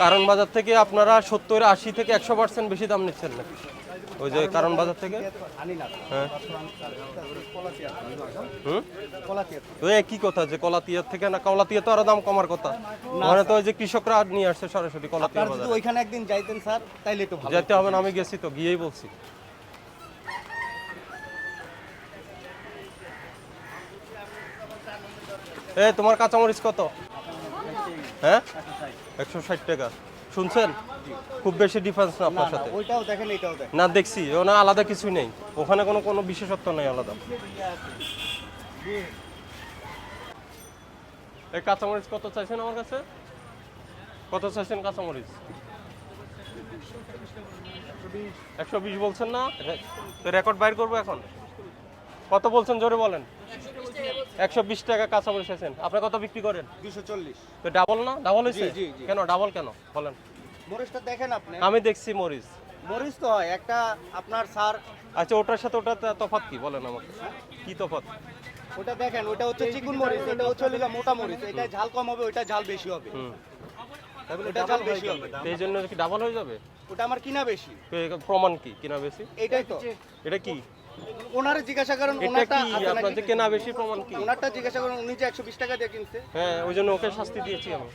কারণ বাজার থেকে আপনারা সত্তর আশি থেকে একশো পার্সেন্ট বেশি দাম নিচ্ছেন না। ওই যে কারণ বাজার থেকে? হ্যাঁ। আছে একই কথা যে কলাতিয়ার থেকে না কলাতিয়া তো আরও দাম কমার কথা। মানে তো ওই যে কৃষকরা নিয়ে আসছে সরাসরি কলাতিয়া বাজারে। ওইখানে একদিন যাইতেন স্যার তাইলে তো যেতে হবে না আমি গেছি তো গিয়েই বলছি। এ তোমার কাঁচামরিচ কত? হ্যাঁ? একশো ষাট টাকা। শুনছেন? খুব বেশি ডিফারেন্স না আপনার সাথে? ওইটাও দেখেন এটাও দেখেন। না দেখছি। ওনা আলাদা কিছুই নেই। ওখানে কোনো কোনো বিশেষত্ব নেই আলাদা। এই কাঁচামরিচ কত চাইছেন আমার কাছে? কত চাইছেন কাঁচামরিচ? একশো বিশ বলছেন না? তো রেকর্ড বাইর করব এখন। কত বলছেন জোরে বলেন। একশো বিশ টাকা কাঁচামরিচ আছেন আপনি কত বিক্রি করেন? দুশো চল্লিশ। তো ডাবল না? ডাবল হয়েছে। কেন? ডাবল কেন? বলেন। মরিচটা দেখেন আপনি। আমি দেখছি মরিচ। মরিচ তো হয় একটা আপনার স্যার আচ্ছা ওটার সাথে ওটা তফাৎ কি? বলেন আমাকে। কি তফাৎ? ওটা দেখেন ওটা হচ্ছে চিকুন মরিচ এটা হচ্ছে লিগা মোটা মরিচ এটা ঝাল কম হবে ওটা ঝাল বেশি হবে। ওটা ঝাল বেশি হবে। এই জন্য কি ডাবল হয়ে যাবে? ওটা আমার কিনা বেশি। প্রমাণ কি? কিনা বেশি? এইটাই তো। এটা কি? ওনারে জিজ্ঞাসা করেন ওনারটা যে কেনা বেশি প্রমাণ কি? ওনারটা জিজ্ঞাসা করেন উনি যে একশো বিশ টাকা দিয়ে কিনছে। হ্যাঁ ওই জন্য ওকে শাস্তি দিয়েছি আমি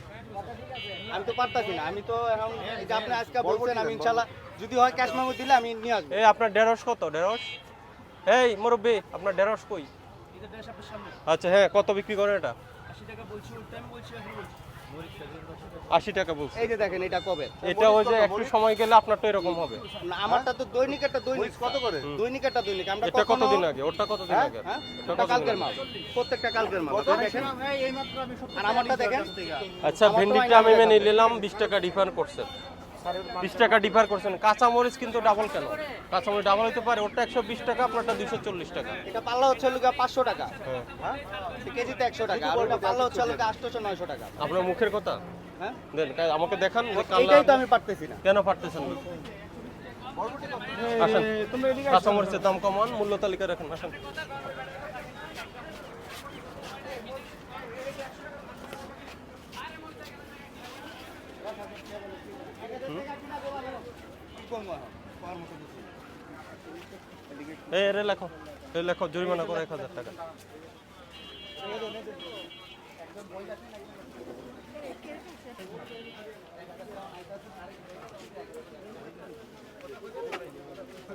আমি তো পারতাছি না আমি তো এখন এই যে আপনি আজকে বলছেন আমি ইনশাল্লাহ যদি হয় ক্যাশ মেমো দিলে আমি নিয়ে আসব। এই আপনার ঢেঁড়স কত? ঢেঁড়স? এই মুরব্বী আপনার ঢেঁড়স কই? আচ্ছা হ্যাঁ কত বিক্রি করেন এটা? আশি টাকা বলছি। এই যে দেখেন এটা কবে? এটা ওই যে একটু সময় গেলে আপনার তো এরকম হবে। না, আমারটা তো দৈনিক একটা দৈনিক। কত করে? দৈনিক একটা দৈনিক। আমরা এটা কতদিন আগে? ওটা কতদিন দিন আগে? হ্যাঁ? এটা ওটা কালকের মাল। প্রত্যেকটা কালকের মাল। দেখেন? আর আমারটা দেখেন। আচ্ছা ভেন্ডিটা আমি মেনে নিলাম বিশ টাকা রিফান্ড করছেন। বিশ টাকা ডিফার করছেন। কাঁচামরিচ কিন্তু ডাবল কেন? কাঁচামরিচ ডাবল হতে পারে ওটা একশো বিশ টাকা আপনারটা দুশো চল্লিশ টাকা। এটা পাল্লা হচ্ছে লোকা পাঁচশো টাকা। হ্যাঁ। হ্যাঁ? কেজিতে একশো টাকা আর ওটা পাল্লা হচ্ছে লোকা আটশোশো নয়শো টাকা। আপনার মুখের কথা? হ্যাঁ? দেন আমাকে দেখান যে এইটাই তো আমি পারতেছি না। কেন পারতেছেন না? আসেন কাঁচামরিচের দাম কমান মূল্য তালিকা রাখেন আসেন। লেখো। লেখো, জরিমানা করে এক হাজার টাকা।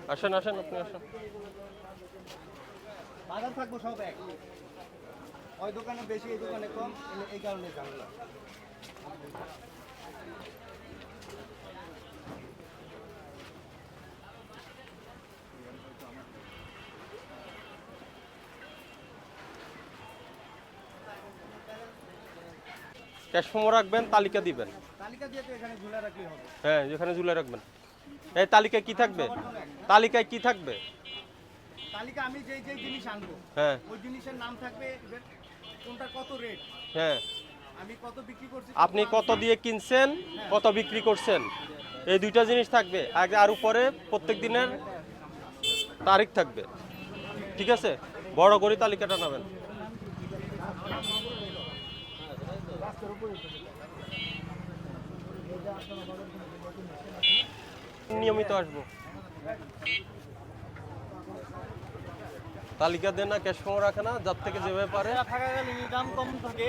আসেন আসেন, আপনি আসেন। বাজার থাকব সব এক। ওই দোকানে বেশি, এই দোকানে কম, এই- কারণে ঝামেলা ক্যাশ ফোমো রাখবেন তালিকা দিবেন। তালিকা দিয়ে তো এখানে ঝুলে রাখলেই হবে। হ্যাঁ যেখানে ঝুলে রাখবেন। এই তালিকায় কি থাকবে? তালিকায় কি থাকবে? তালিকা আমি যেই যেই জিনিস আনব হ্যাঁ। ওই জিনিসের নাম থাকবে কোনটা কত রেট হ্যাঁ। আপনি কত দিয়ে কিনছেন কত বিক্রি করছেন? এই দুইটা জিনিস থাকবে। আগে আর উপরে প্রত্যেক দিনের তারিখ থাকবে। ঠিক আছে? বড় করে তালিকাটা নেবেন নিয়মিত আসব। তালিকা দেন না ক্যাশ ফোমো রাখে না যার থেকে যেভাবে পারে। কম থাকে